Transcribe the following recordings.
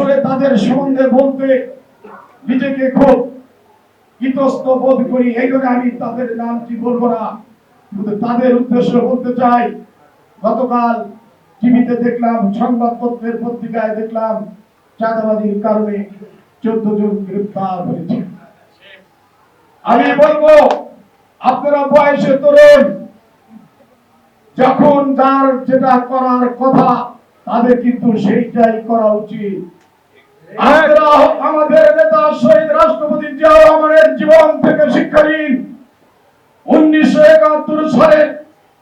তাদের সম্বন্ধে বলতে নিজেকে খুব ইতস্ত বোধ করি। এই জন্য আমি তাদের নামটি বলব না। কিন্তু তাদের উদ্দেশ্য বলতে চাই, গতকাল টিভিতে দেখলাম, সংবাদপত্রের পত্রিকায় দেখলাম, চাঁদাবাজির কারণে চোদ্দ জন গ্রেপ্তার হয়েছে। আমি বলব, আপনারা বয়সে তরুণ, যখন যার যেটা করার কথা, তাদের কিন্তু সেইটাই করা উচিত। আমাদের নেতা শহীদ রাষ্ট্রপতি জিয়া রহমানের জীবন থেকে শিক্ষা নিন। উনিশশো একাত্তর সালে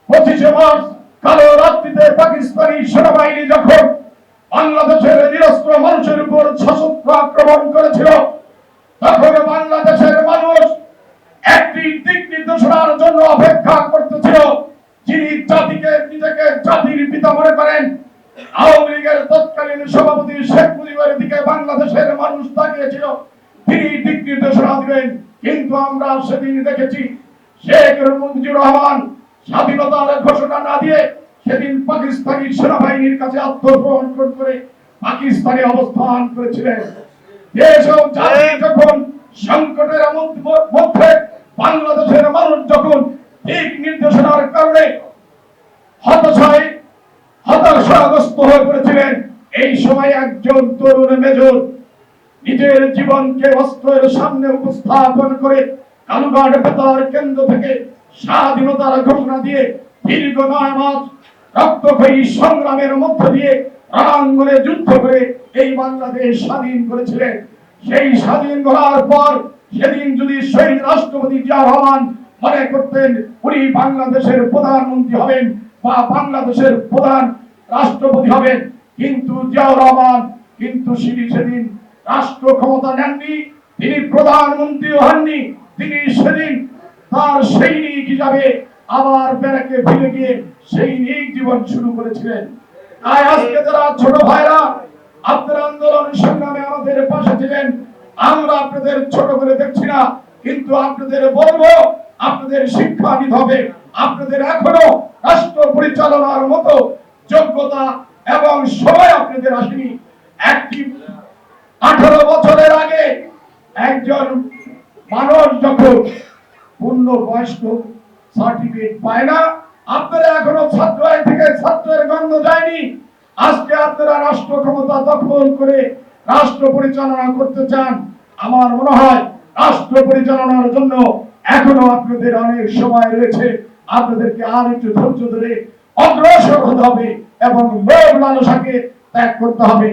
পঁচিশে মার্চ, কালো রাত্রিতে পাকিস্তানি সেনাবাহিনী যখন বাংলাদেশের নিরস্ত্র মানুষের উপর সশস্ত্র আক্রমণ করেছিল, তখন বাংলাদেশের মানুষ একটি দিক নির্দেশনার জন্য অপেক্ষা করতেছিল, যিনি জাতিকে নিজেকে জাতির পিতা মনে করেন। আওয়ামী লীগের তৎকালীন সভাপতি শেখ মুজিবের দিকে বাংলাদেশের মানুষ তাকিয়েছিল। তিনি দিক নির্দেশনা দিবেন, কিন্তু আমরা সেদিন দেখেছি শেখ মুজিবুর রহমান স্বাধীনতার ঘোষণা না দিয়ে সেদিন পাকিস্তানি সেনাবাহিনীর কাছে আত্মসমর্পণ করে পাকিস্তানে অবস্থান করেছিলেন। দেশ ও জাতি যখন সংকটের মধ্যে বাংলাদেশের মানুষ যখন দিক নির্দেশনার কারণে হতাশায় হতাশাগ্রস্ত হয়ে পড়েছিলেন। এই সময় একজন তরুণ মেজর নিজের জীবনকে অস্ত্রের সামনে উপস্থাপন করে কালুঘাট বেতার কেন্দ্র থেকে স্বাধীনতার ঘোষণা দিয়ে দীর্ঘ নয় মাস রক্তক্ষয়ী সংগ্রামের মধ্য দিয়ে রণাঙ্গনে যুদ্ধ করে এই বাংলাদেশ স্বাধীন করেছিলেন। সেই স্বাধীন করার পর সেদিন যদি শহীদ রাষ্ট্রপতি জিয়া রহমান মনে করতেন, উনি বাংলাদেশের প্রধানমন্ত্রী হবেন বা বাংলাদেশের প্রধান রাষ্ট্রপতি হবেন কিন্তু জিয়াউর রহমান, কিন্তু সেদিন রাষ্ট্র ক্ষমতা নেননি, তিনি প্রধানমন্ত্রী হননি, তিনি সেদিন তার সৈনিক হিসাবে আবার ব্যারাকে ফিরে গিয়ে সৈনিক জীবন শুরু করেছিলেন। তাই আজকে যারা ছোট ভাইরা, আপনার আন্দোলন সংগ্রামে আমাদের পাশে ছিলেন, আমরা আপনাদের ছোট করে দেখছি না, কিন্তু আপনাদের বলব, আপনাদের শিক্ষা নিতে হবে, আপনাদের এখনও রাষ্ট্র পরিচালনার মতো যোগ্যতা এবং সময় আপনাদের আসেনি একটি আঠারো বছরের আগে একজন মানুষ যখন পূর্ণ বয়স্ক সার্টিফিকেট পায় না, আপনারা এখনও ছাত্র আইন থেকে ছাত্রের গন্ধ যায়নি। আজকে আপনারা রাষ্ট্র ক্ষমতা দখল করে রাষ্ট্র পরিচালনা করতে চান। আমার মনে হয় রাষ্ট্র পরিচালনার জন্য এখনও আপনাদের অনেক সময় রয়েছে। আপনাদেরকে আর একটু ধৈর্য ধরে অগ্রসর হতে হবে এবং লোভ মানুষকে ত্যাগ করতে হবে।